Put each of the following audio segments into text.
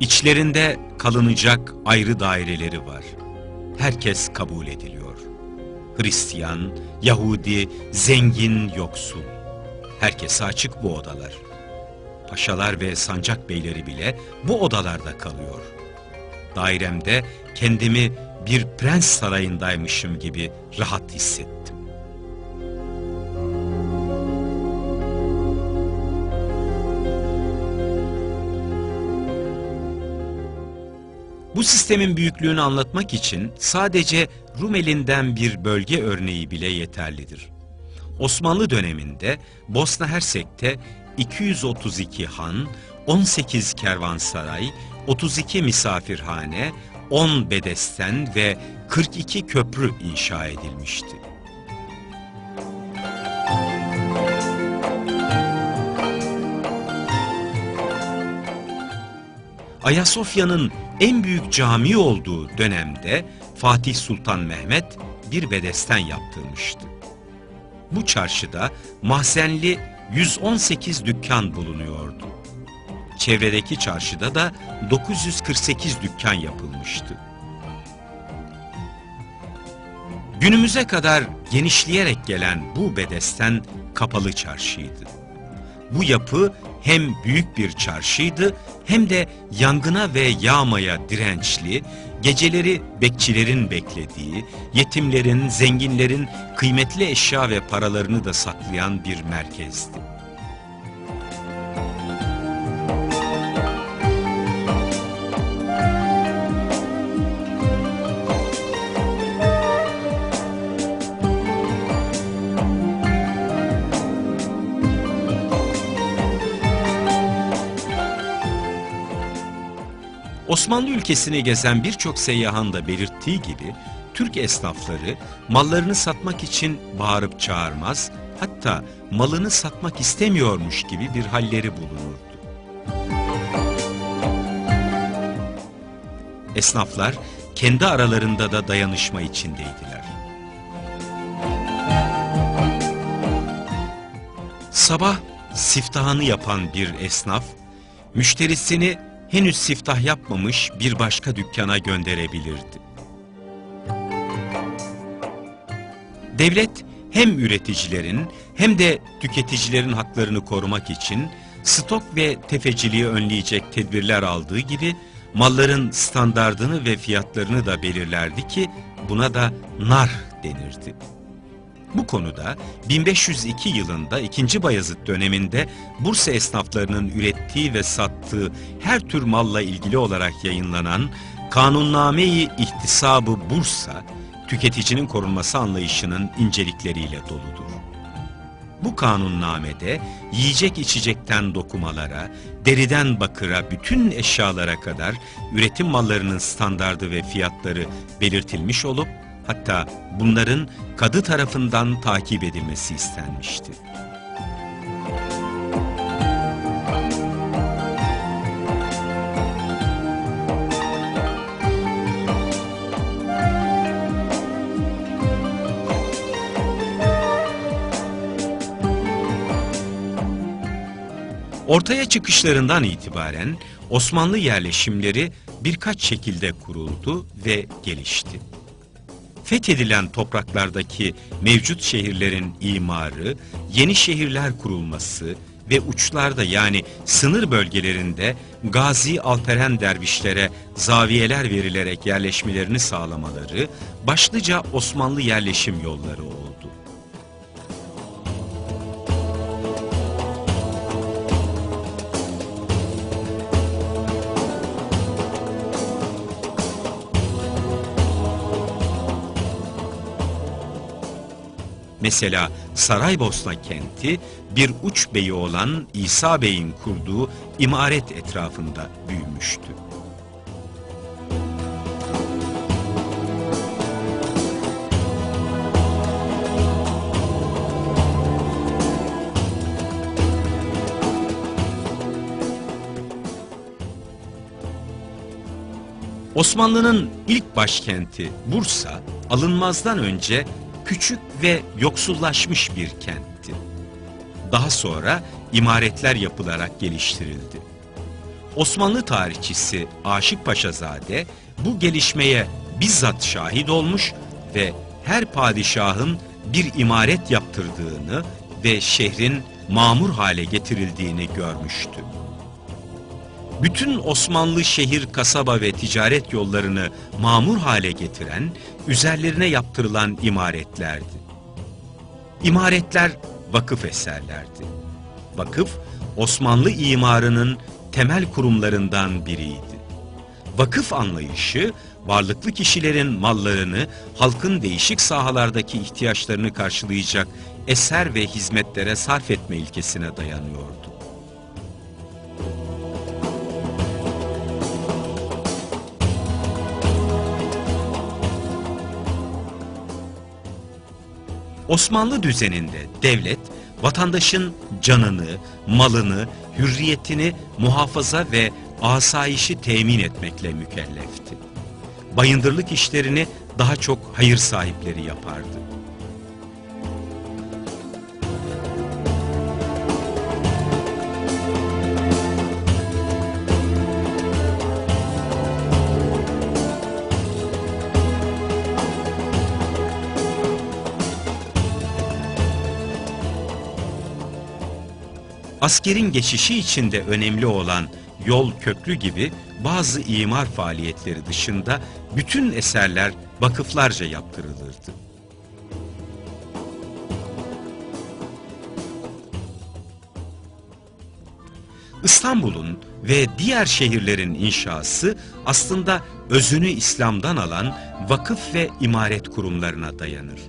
İçlerinde kalınacak ayrı daireleri var. Herkes kabul ediliyor. Hristiyan, Yahudi, zengin, yoksul. Herkese açık bu odalar. Paşalar ve sancak beyleri bile bu odalarda kalıyor. Dairemde kendimi bir prens sarayındaymışım gibi rahat hissettim. Bu sistemin büyüklüğünü anlatmak için sadece Rumeli'nden bir bölge örneği bile yeterlidir. Osmanlı döneminde Bosna Hersek'te 232 han, 18 kervansaray, 32 misafirhane, 10 bedesten ve 42 köprü inşa edilmişti. Ayasofya'nın en büyük cami olduğu dönemde Fatih Sultan Mehmet bir bedesten yaptırmıştı. Bu çarşıda mahzenli 118 dükkan bulunuyordu. Çevredeki çarşıda da 948 dükkan yapılmıştı. Günümüze kadar genişleyerek gelen bu bedesten kapalı çarşıydı. Bu yapı hem büyük bir çarşıydı hem de yangına ve yağmaya dirençli, geceleri bekçilerin beklediği, yetimlerin, zenginlerin kıymetli eşya ve paralarını da saklayan bir merkezdi. Osmanlı ülkesini gezen birçok seyyahın da belirttiği gibi Türk esnafları mallarını satmak için bağırıp çağırmaz, hatta malını satmak istemiyormuş gibi bir halleri bulunurdu. Esnaflar kendi aralarında da dayanışma içindeydiler. Sabah siftahını yapan bir esnaf, müşterisini henüz siftah yapmamış bir başka dükkana gönderebilirdi. Devlet hem üreticilerin hem de tüketicilerin haklarını korumak için stok ve tefeciliği önleyecek tedbirler aldığı gibi malların standardını ve fiyatlarını da belirlerdi ki buna da nar denirdi. Bu konuda 1502 yılında 2. Bayezid döneminde Bursa esnaflarının ürettiği ve sattığı her tür malla ilgili olarak yayınlanan Kanunname-i İhtisabı Bursa, tüketicinin korunması anlayışının incelikleriyle doludur. Bu kanunnamede yiyecek içecekten dokumalara, deriden bakıra, bütün eşyalara kadar üretim mallarının standardı ve fiyatları belirtilmiş olup Hatta bunların kadı tarafından takip edilmesi istenmişti. Ortaya çıkışlarından itibaren Osmanlı yerleşimleri birkaç şekilde kuruldu ve gelişti fethedilen topraklardaki mevcut şehirlerin imarı, yeni şehirler kurulması ve uçlarda yani sınır bölgelerinde gazi alperen dervişlere zaviyeler verilerek yerleşmelerini sağlamaları başlıca Osmanlı yerleşim yolları oldu. Mesela Saraybosna kenti bir uç beyi olan İsa Bey'in kurduğu imaret etrafında büyümüştü. Osmanlı'nın ilk başkenti Bursa, alınmazdan önce küçük ve yoksullaşmış bir kentti. Daha sonra imaretler yapılarak geliştirildi. Osmanlı tarihçisi Aşık Paşazade bu gelişmeye bizzat şahit olmuş ve her padişahın bir imaret yaptırdığını ve şehrin mamur hale getirildiğini görmüştü. Bütün Osmanlı şehir, kasaba ve ticaret yollarını mamur hale getiren, üzerlerine yaptırılan imaretlerdi. İmaretler vakıf eserlerdi. Vakıf, Osmanlı imarının temel kurumlarından biriydi. Vakıf anlayışı, varlıklı kişilerin mallarını halkın değişik sahalardaki ihtiyaçlarını karşılayacak eser ve hizmetlere sarf etme ilkesine dayanıyordu. Osmanlı düzeninde devlet, vatandaşın canını, malını, hürriyetini muhafaza ve asayişi temin etmekle mükellefti. Bayındırlık işlerini daha çok hayır sahipleri yapardı. Askerin geçişi içinde önemli olan yol, köprü gibi bazı imar faaliyetleri dışında bütün eserler vakıflarca yaptırılırdı. İstanbul'un ve diğer şehirlerin inşası aslında özünü İslam'dan alan vakıf ve imaret kurumlarına dayanır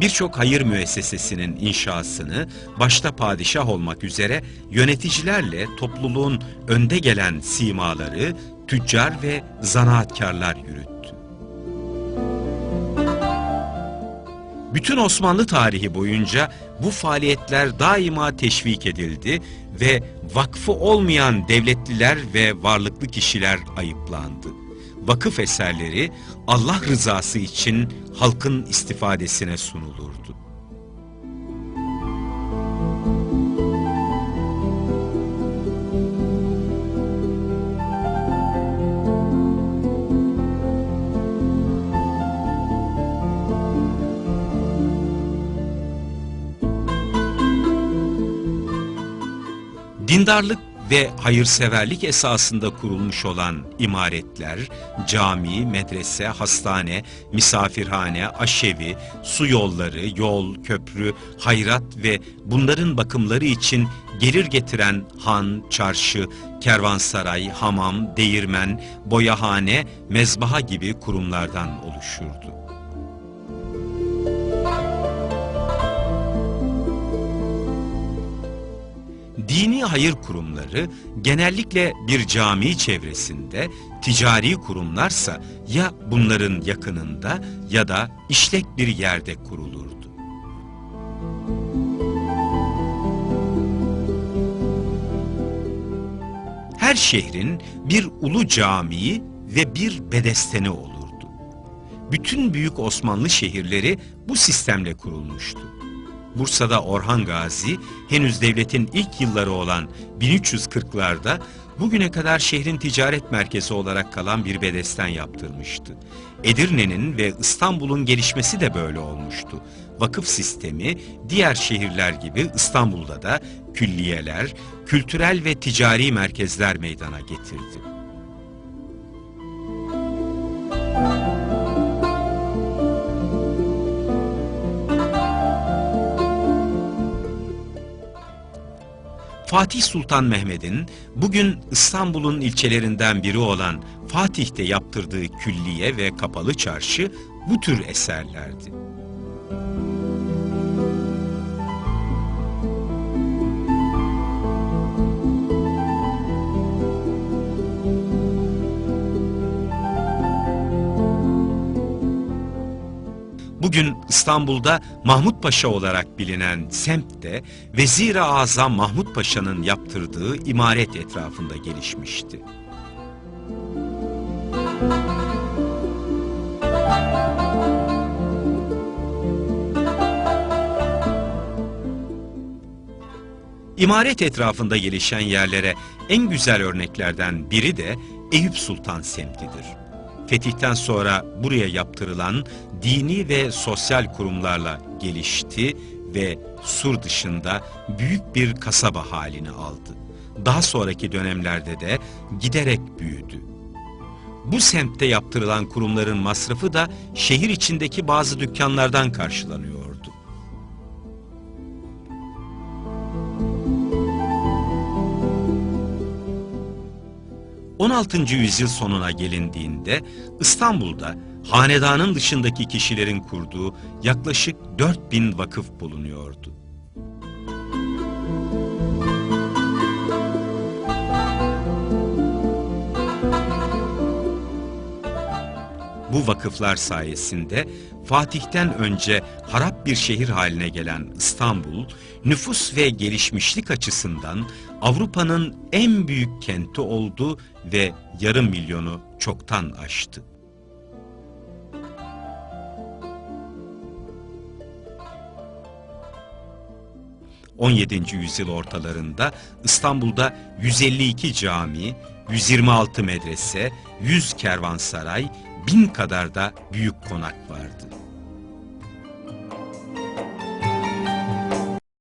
birçok hayır müessesesinin inşasını başta padişah olmak üzere yöneticilerle topluluğun önde gelen simaları tüccar ve zanaatkarlar yürüttü. Bütün Osmanlı tarihi boyunca bu faaliyetler daima teşvik edildi ve vakfı olmayan devletliler ve varlıklı kişiler ayıplandı vakıf eserleri Allah rızası için halkın istifadesine sunulurdu. Dindarlık ve hayırseverlik esasında kurulmuş olan imaretler, cami, medrese, hastane, misafirhane, aşevi, su yolları, yol, köprü, hayrat ve bunların bakımları için gelir getiren han, çarşı, kervansaray, hamam, değirmen, boyahane, mezbaha gibi kurumlardan oluşurdu. Dini hayır kurumları genellikle bir cami çevresinde, ticari kurumlarsa ya bunların yakınında ya da işlek bir yerde kurulurdu. Her şehrin bir ulu camii ve bir bedesteni olurdu. Bütün büyük Osmanlı şehirleri bu sistemle kurulmuştu. Bursa'da Orhan Gazi henüz devletin ilk yılları olan 1340'larda bugüne kadar şehrin ticaret merkezi olarak kalan bir bedesten yaptırmıştı. Edirne'nin ve İstanbul'un gelişmesi de böyle olmuştu. Vakıf sistemi diğer şehirler gibi İstanbul'da da külliyeler, kültürel ve ticari merkezler meydana getirdi. Fatih Sultan Mehmet'in bugün İstanbul'un ilçelerinden biri olan Fatih'te yaptırdığı külliye ve kapalı çarşı bu tür eserlerdi. Bugün İstanbul'da Mahmut Paşa olarak bilinen semtte Vezir-i Azam Mahmut Paşa'nın yaptırdığı imaret etrafında gelişmişti. İmaret etrafında gelişen yerlere en güzel örneklerden biri de Eyüp Sultan semtidir. Fetihten sonra buraya yaptırılan dini ve sosyal kurumlarla gelişti ve Sur dışında büyük bir kasaba halini aldı. Daha sonraki dönemlerde de giderek büyüdü. Bu semtte yaptırılan kurumların masrafı da şehir içindeki bazı dükkanlardan karşılanıyordu. 16. yüzyıl sonuna gelindiğinde İstanbul'da hanedanın dışındaki kişilerin kurduğu yaklaşık 4000 vakıf bulunuyordu. Vakıflar sayesinde Fatih'ten önce harap bir şehir haline gelen İstanbul, nüfus ve gelişmişlik açısından Avrupa'nın en büyük kenti oldu ve yarım milyonu çoktan aştı. ...17. yüzyıl ortalarında İstanbul'da 152 cami, 126 medrese, 100 kervansaray, bin kadar da büyük konak vardı.